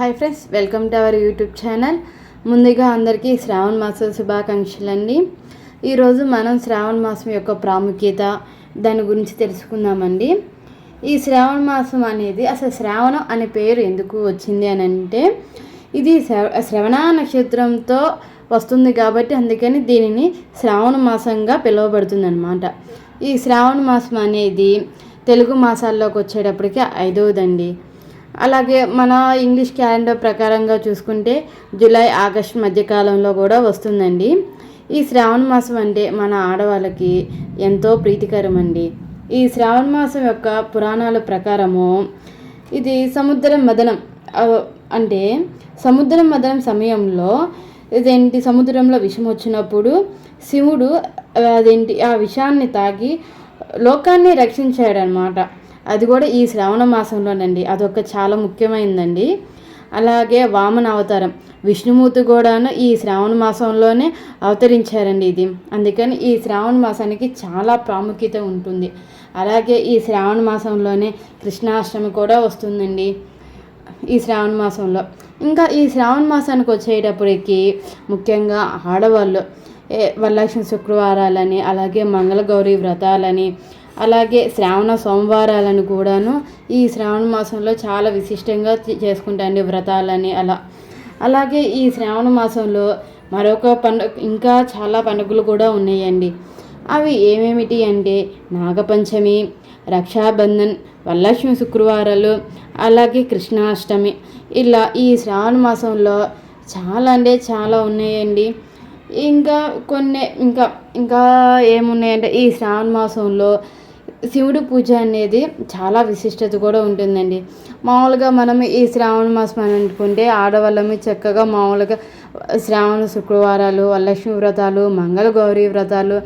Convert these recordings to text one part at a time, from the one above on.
Hi friends welcome to our YouTube channel. ముందుగా అందరికీ శ్రావణ మాస శుభాకాంక్షలు అండి ఈరోజు మనం శ్రావణ మాసం యొక్క ప్రాముఖ్యత దాని గురించి తెలుసుకుందామండి. ఈ శ్రావణ మాసం అనేది అసలు శ్రావణం అనే పేరు ఎందుకు వచ్చింది అని అంటే ఇది శ్రవణ నక్షత్రంతో వస్తుంది కాబట్టి అందుకని దీనిని శ్రావణ మాసంగా పిలువబడుతుంది అనమాట ఈ శ్రావణ మాసం అనేది తెలుగు మాసాల్లోకి వచ్చేటప్పటికి ఐదవదండి. అలాగే మన ఇంగ్లీష్ క్యాలెండర్ ప్రకారంగా చూసుకుంటే జూలై ఆగస్ట్ మధ్యకాలంలో కూడా వస్తుందండి. ఈ శ్రావణ మాసం అంటే మన ఆడవాళ్ళకి ఎంతో ప్రీతికరం అండి ఈ శ్రావణ మాసం యొక్క పురాణాల ప్రకారము ఇది సముద్ర మదనం అంటే సముద్రం మదనం సమయంలో ఇదేంటి సముద్రంలో విషం వచ్చినప్పుడు శివుడు అదేంటి ఆ విషాన్ని తాగి లోకాన్ని రక్షించాడనమాట. అది కూడా ఈ శ్రావణ మాసంలోనండి. అదొక చాలా ముఖ్యమైనదండి అలాగే వామన అవతారం. విష్ణుమూర్తి కూడాను ఈ శ్రావణ మాసంలోనే అవతరించారండి ఇది. అందుకని ఈ శ్రావణ మాసానికి చాలా ప్రాముఖ్యత ఉంటుంది. అలాగే ఈ శ్రావణ మాసంలోనే కృష్ణాష్టమి కూడా వస్తుందండి. ఈ శ్రావణ మాసంలో. ఇంకా ఈ శ్రావణ మాసానికి వచ్చేటప్పటికి ముఖ్యంగా ఆడవాళ్ళు వరలక్ష్మి శుక్రవారాలని అలాగే మంగళగౌరి వ్రతాలని అలాగే శ్రావణ సోమవారాలను కూడాను ఈ శ్రావణ మాసంలో చాలా విశిష్టంగా చేసుకుంటాండి వ్రతాలని అలా. అలాగే ఈ శ్రావణ మాసంలో మరొక పండుగ ఇంకా చాలా పండుగలు కూడా ఉన్నాయండి. అవి ఏమేమిటి అంటే నాగపంచమి రక్షాబంధన్ వరలక్ష్మి శుక్రవారాలు అలాగే కృష్ణాష్టమి. ఇలా ఈ శ్రావణ మాసంలో చాలా అంటే చాలా ఉన్నాయండి. ఇంకా కొన్ని ఇంకా ఇంకా ఏమున్నాయంటే ఈ శ్రావణ మాసంలో శివుడు పూజ అనేది చాలా విశిష్టత కూడా ఉంటుందండి. మామూలుగా మనం ఈ శ్రావణ మాసం అని అనుకుంటే ఆడవాళ్ళమి చక్కగా మామూలుగా శ్రావణ శుక్రవారాలు వరలక్ష్మి వ్రతాలు మంగళ గౌరీ వ్రతాలు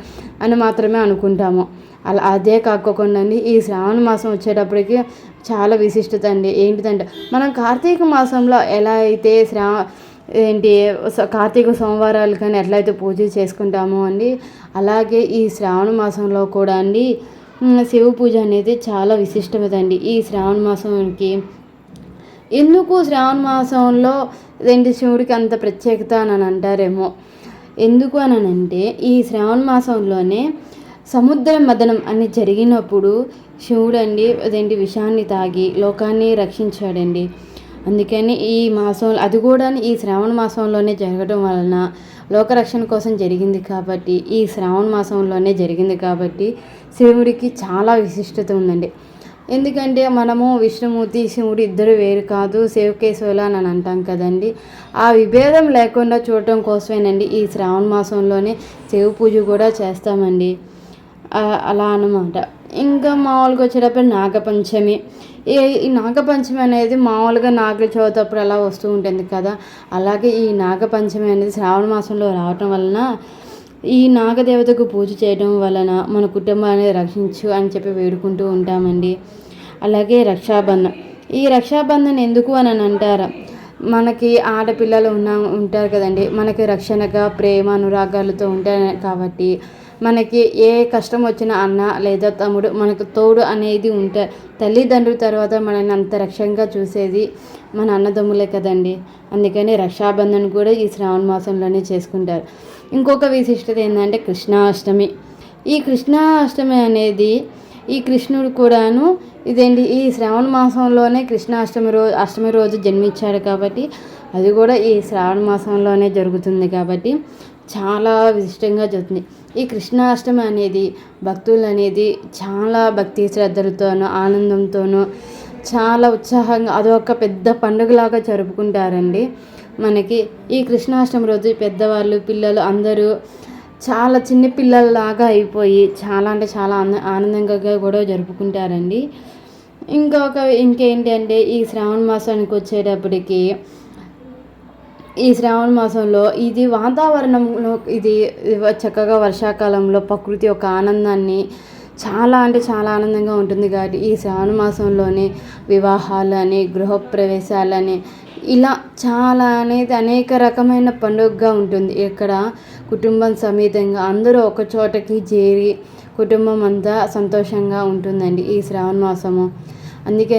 అని మాత్రమే అనుకుంటాము. అలా అదే కాకోకుండా ఈ శ్రావణ మాసం వచ్చేటప్పటికి చాలా విశిష్టత అండి. ఏంటిదంటే మనం కార్తీక మాసంలో ఎలా అయితే శ్రా ఏంటి కార్తీక సోమవారాలు కానీ ఎట్లయితే పూజ చేసుకుంటామో అండి అలాగే ఈ శ్రావణ మాసంలో కూడా అండి శివ పూజ అనేది చాలా విశిష్టమైనదండి ఈ శ్రావణ మాసంకి. ఎందుకు శ్రావణ మాసంలో ఏంటి శివుడికి అంత ప్రత్యేకత అని అంటారేమో? ఎందుకు అని అంటే ఈ శ్రావణ మాసంలోనే సముద్ర మదనం అని జరిగినప్పుడు శివుడు అండి అదేంటి విషాన్ని తాగి లోకాన్ని రక్షించాడండి. అందుకని ఈ మాసం అది కూడా ఈ శ్రావణ మాసంలోనే జరగడం వలన లోకరక్షణ కోసం జరిగింది కాబట్టి ఈ శ్రావణ మాసంలోనే జరిగింది కాబట్టి శివుడికి చాలా విశిష్టత ఉందండి. ఎందుకంటే మనము విష్ణుమూర్తి శివుడు ఇద్దరు వేరు కాదు శివకేశవుల అని అంటాం కదండి. ఆ విభేదం లేకుండా చూడటం కోసమేనండి ఈ శ్రావణ మాసంలోనే శివ పూజ కూడా చేస్తామండి. అలా అనమాట ఇంకా మామూలుగా వచ్చేటప్పుడు నాగపంచమి. ఈ నాగపంచమి అనేది మామూలుగా నాగ చవితి అప్పుడు అలా వస్తూ ఉంటుంది కదా. అలాగే ఈ నాగపంచమి అనేది శ్రావణ మాసంలో రావటం వలన ఈ నాగదేవతకు పూజ చేయడం వలన మన కుటుంబాన్ని రక్షించు అని చెప్పి వేడుకుంటూ ఉంటామండి. అలాగే రక్షాబంధన్ ఈ రక్షాబంధన్ ఎందుకు అని అంటారు? మనకి ఆడపిల్లలు ఉన్న ఉంటారు కదండి. మనకి రక్షణగా ప్రేమ అనురాగాలతో ఉంటాయి కాబట్టి మనకి ఏ కష్టం వచ్చినా అన్న లేదా తమ్ముడు మనకు తోడు అనేది ఉంటే తల్లిదండ్రుల తర్వాత మనల్ని అంత రక్షంగా చూసేది మన అన్నదమ్ములే కదండి. అందుకని రక్షాబంధన్ కూడా ఈ శ్రావణ మాసంలోనే చేసుకుంటారు. ఇంకొక విశిష్టత ఏంటంటే కృష్ణాష్టమి. ఈ కృష్ణాష్టమి అనేది ఈ కృష్ణుడు కూడాను ఇదేంటి ఈ శ్రావణ మాసంలోనే కృష్ణాష్టమి రోజు అష్టమి రోజు జన్మించాడు కాబట్టి అది కూడా ఈ శ్రావణ మాసంలోనే జరుగుతుంది కాబట్టి చాలా విశిష్టంగా జరుగుతుంది. ఈ కృష్ణాష్టమి అనేది భక్తులు అనేది చాలా భక్తి శ్రద్ధలతోనూ ఆనందంతోనూ చాలా ఉత్సాహంగా అదొక పెద్ద పండుగలాగా జరుపుకుంటారండి. మనకి ఈ కృష్ణాష్టమి రోజు పెద్దవాళ్ళు పిల్లలు అందరూ చాలా చిన్న పిల్లల్లాగా అయిపోయి చాలా అంటే చాలా ఆనందంగా కూడా జరుపుకుంటారండి. ఇంకొక ఇంకేంటి అంటే ఈ శ్రావణ మాసానికి వచ్చేటప్పటికి ఈ శ్రావణ మాసంలో ఇది వాతావరణంలో ఇది చక్కగా వర్షాకాలంలో ప్రకృతి యొక్క ఆనందాన్ని చాలా అంటే చాలా ఆనందంగా ఉంటుంది కాబట్టి ఈ శ్రావణ మాసంలోనే వివాహాలని గృహప్రవేశాలని ఇలా చాలా అనేది అనేక రకమైన పండుగగా ఉంటుంది. ఇక్కడ కుటుంబం సమేతంగా అందరూ ఒక చోటకి చేరి కుటుంబం అంతా సంతోషంగా ఉంటుందండి ఈ శ్రావణ మాసము. అందుకే